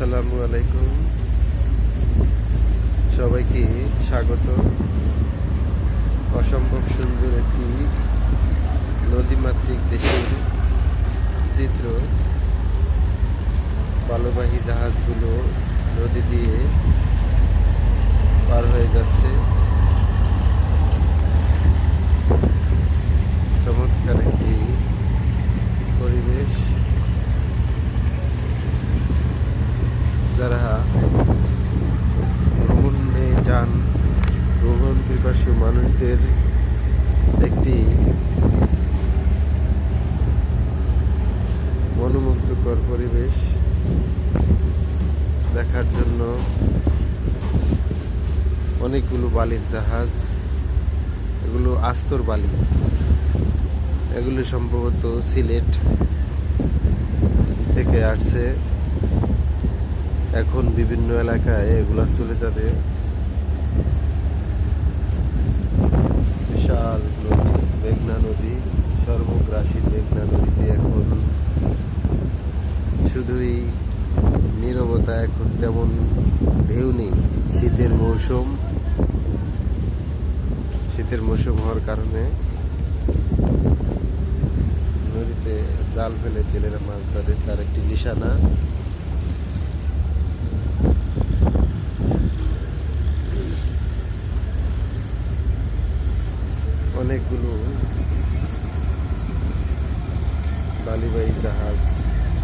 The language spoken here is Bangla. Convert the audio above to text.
আসসালামু আলাইকুম। সবাইকে স্বাগত। অসম্ভব সুন্দর একটি নদীমাতৃক দেশের চিত্র। বালুবাহী জাহাজগুলো নদী দিয়ে পার হয়ে যাচ্ছে। চমৎকার একটি পরিবেশ। ভ্রমণে যান। ভ্রমণ পিপাসু মানুষদের একটি মনোমুগ্ধকর পরিবেশ দেখার জন্য অনেকগুলো বালির জাহাজ, এগুলো আস্তর বালি। এগুলো সম্ভবত সিলেট থেকে আসছে। এখন বিভিন্ন এলাকায় এগুলা চলে যাবে। বিশাল নদী মেঘনা নদী, সর্বগ্রাসী মেঘনা নদীতে এখন শুধুই নীরবতা, এখন তেমন ঢেউ নেই। শীতের মৌসুম শীতের মৌসুম হওয়ার কারণে নদীতে জাল ফেলে জেলেরা মাছ ধরে, তার একটি নিশানা। অনেকগুলো বালিবাহী জাহাজ।